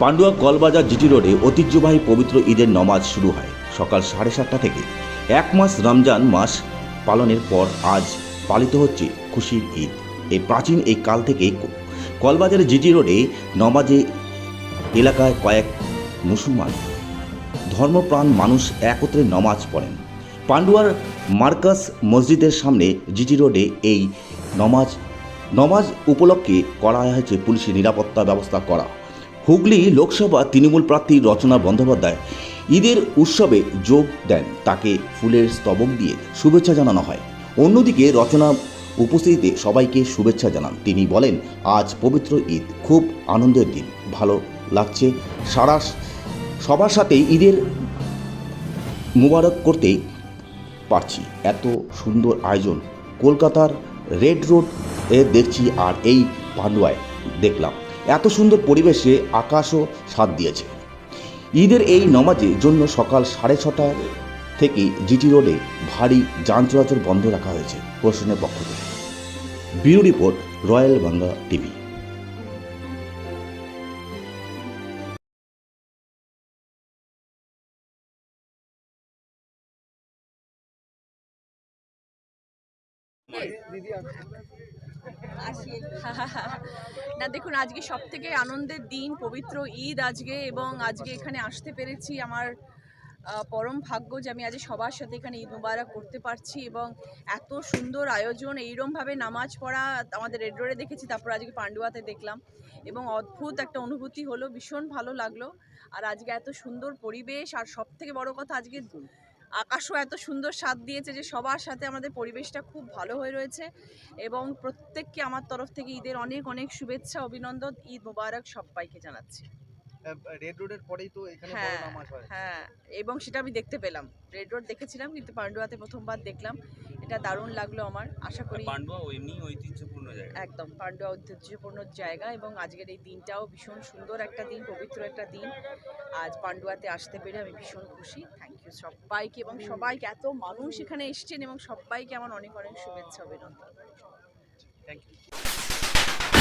Pandua কলবাজার GT রোডে ঐতিহ্যবাহী পবিত্র ঈদের নমাজ শুরু হয়। সকাল সাড়ে সাতটা থেকে এক মাস রমজান মাস পালনের পর আজ পালিত হচ্ছে খুশির ঈদ। এই প্রাচীন এই কাল থেকে কলবাজারের জিটি রোডে নমাজে এলাকায় কয়েক মুসলমান ধর্মপ্রাণ মানুষ একত্রে নমাজ পড়েন। পান্ডুয়ার মার্কাস মসজিদের সামনে জিটি রোডে এই নমাজ নমাজ উপলক্ষে করা হয়েছে পুলিশের নিরাপত্তা ব্যবস্থা করা। হুগলি লোকসভা তৃণমূল প্রার্থী রচনা বন্দ্যোপাধ্যায় ঈদের উৎসবে যোগ দেন। তাকে ফুলের স্তবক দিয়ে শুভেচ্ছা জানানো হয়। অন্যদিকে রচনা উপস্থিতিতে সবাইকে শুভেচ্ছা জানান। তিনি বলেন, আজ পবিত্র ঈদ। খুব আনন্দের দিন। ভালো লাগছে। সারা সবার সাথে ঈদের মুবারক করতে পারছি। এত সুন্দর আয়োজন। কলকাতার রেড রোড এ দেখছি আর এই পান্ডুয়ায় দেখলাম। এত সুন্দর পরিবেশে আকাশও সাথ দিয়েছে। ঈদের এই নমাজের জন্য সকাল সাড়ে ছটা থেকে জিটি রোডে ভারী যান চলাচল বন্ধ রাখা হয়েছে প্রশাসনের পক্ষ থেকে। Bureau report royal Bangla TV. না দেখুন আজকে সব থেকে আনন্দের দিন পবিত্র ঈদ আজকে এবং আজকে এখানে আসতে পেরেছি আমার পরম ভাগ্য যে আমি আজ সবার সাথে এখানে ঈদ মুবারক করতে পারছি এবং এত সুন্দর আয়োজন এইরমভাবে নামাজ পড়া আমাদের রেড রোডে দেখেছি তারপর আজকে পান্ডুয়াতে দেখলাম এবং অদ্ভুত একটা অনুভূতি হলো ভীষণ ভালো লাগল। আর আজকে এত সুন্দর পরিবেশ আর সব থেকে বড় কথা আজকে আকাশও এত সুন্দর স্বাদ দিয়েছে যে সবার সাথে আমাদের পরিবেশটা খুব ভালো হয়ে রয়েছে এবং প্রত্যেককে আমার তরফ থেকে ঈদের অনেক অনেক শুভেচ্ছা অভিনন্দন ঈদ মুবারক সবাইকে জানাচ্ছি। রেড রোডের পরেই তো এখানে বড় হ্যাঁ নামাজ হয়। হ্যাঁ এবং সেটা আমি দেখতে পেলাম। রেড রোড দেখেছিলাম কিন্তু পান্ডুয়াতে প্রথমবার দেখলাম। এটা দারুণ লাগল আমার। আশা করি পান্ডুয়া এমনি ঐতিহ্যপূর্ণ জায়গা। একদম পান্ডুয়া ঐতিহ্যপূর্ণ জায়গা এবং আজকের এই দিনটাও ভীষণ সুন্দর একটা দিন পবিত্র একটা দিন। আজ পান্ডুয়াতে আসতে পেরে আমি ভীষণ খুশি। থ্যাংক সবাইকে এবং সবাইকে, এত মানুষ এখানে এসছেন এবং সবাইকে আমার অনেক অনেক শুভেচ্ছা, অভিনন্দন। Thank you